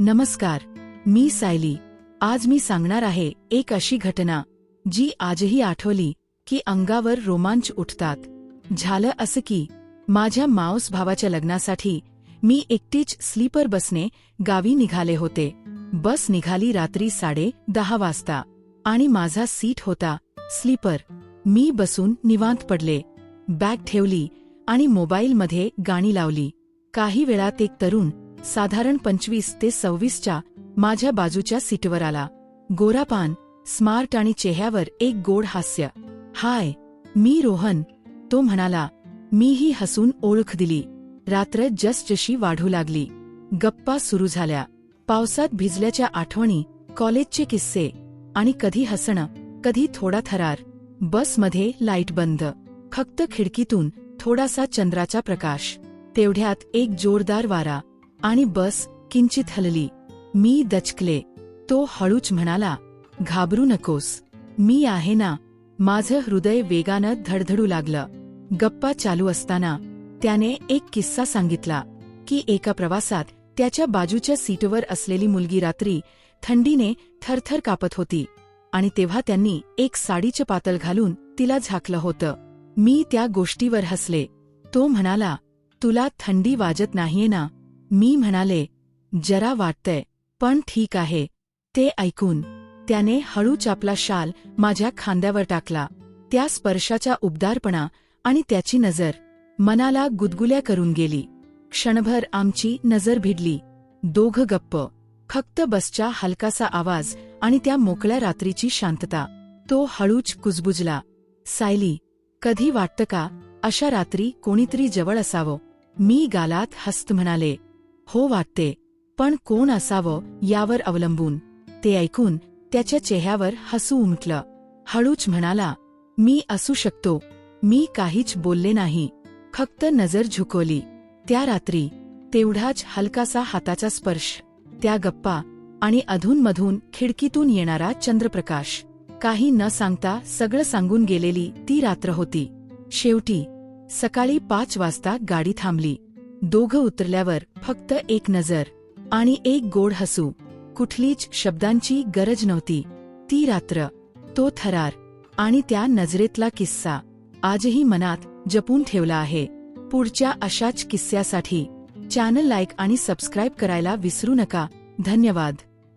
नमस्कार मी सायली. आज मी सांगणार आहे एक अशी घटना जी आजही आठवली की अंगावर रोमांच उठतात. झालं असं की माझ्या मावस भावाच्या लग्नासाठी मी एकटीच स्लीपर बसने गावी निघाले होते. बस निघाली रात्री साडे दहा वाजता आणि माझा सीट होता स्लीपर. मी बसून निवांत पडले. बॅग ठेवली आणि मोबाईलमध्ये गाणी लावली. काही वेळात एक तरुण साधारण पंचवीस ते सव्वीसच्या माझ्या बाजूच्या सीटवर आला. गोरापान स्मार्ट आणि चेहऱ्यावर एक गोड हास्य. हाय मी रोहन तो म्हणाला. मीही हसून ओळख दिली. रात्र जसजशी वाढू लागली. गप्पा सुरू झाल्या. पावसात भिजल्याच्या आठवणी कॉलेजचे किस्से आणि कधी हसणं कधी थोडा थरार. बसमध्ये लाइट बंद. फक्त खिडकीतून थोडासा चंद्राचा प्रकाश. तेवढ्यात एक जोरदार वारा. आणि बस किंचित हलली. मी दचकले. तो हळूच म्हणाला घाबरू नकोस. मी आहे ना. माझं हृदय वेगानं धडधडू लागलं. गप्पा चालू असताना त्याने एक किस्सा सांगितला की एका प्रवासात त्याच्या बाजूच्या सीटवर असलेली मुलगी रात्री थंडीने थरथर कापत होती आणि तेव्हा त्यांनी एक साडीचं पातळ घालून तिला झाकलं होतं. मी त्या गोष्टीवर हसले. तो म्हणाला तुला थंडी वाजत नाहीये ना. मी म्हणाले जरा वाटतंय पण ठीक आहे. ते ऐकून त्याने हळूच आपला शाल माझ्या खांद्यावर टाकला. त्या स्पर्शाचा उबदारपणा आणि त्याची नजर मनाला गुदगुल्या करून गेली. क्षणभर आमची नजर भिडली. दोघ गप्प. फक्त बसच्या हलकासा आवाज आणि त्या मोकळ्या रात्रीची शांतता. तो हळूच कुजबुजला. सायली कधी वाटतं का अशा रात्री कोणीतरी जवळ असावं? मी गालात हस्त म्हणाले. हो वाटते पण कोण असावं यावर अवलंबून? ते ऐकून त्याच्या चेहऱ्यावर हसू उमटलं. हळूच म्हणाला मी असू शकतो. मी काहीच बोलले नाही. फक्त नजर झुकवली. त्या रात्री तेवढाच हलकासा हाताचा स्पर्श त्या गप्पा आणि अधूनमधून खिडकीतून येणारा चंद्रप्रकाश. काही न सांगता सगळं सांगून गेलेली ती रात्र होती. शेवटी सकाळी पाच वाजता गाडी थांबली. दोघं उतरल्यावर फक्त एक नजर आणि एक गोड हसू. कुठलीच शब्दांची गरज नव्हती. ती रात्र तो थरार आणि त्या नजरेतला किस्सा आजही मनात जपून ठेवला आहे. पुढच्या अशाच किस्स्यासाठी चॅनल लाईक आणि सबस्क्राईब करायला विसरू नका. धन्यवाद.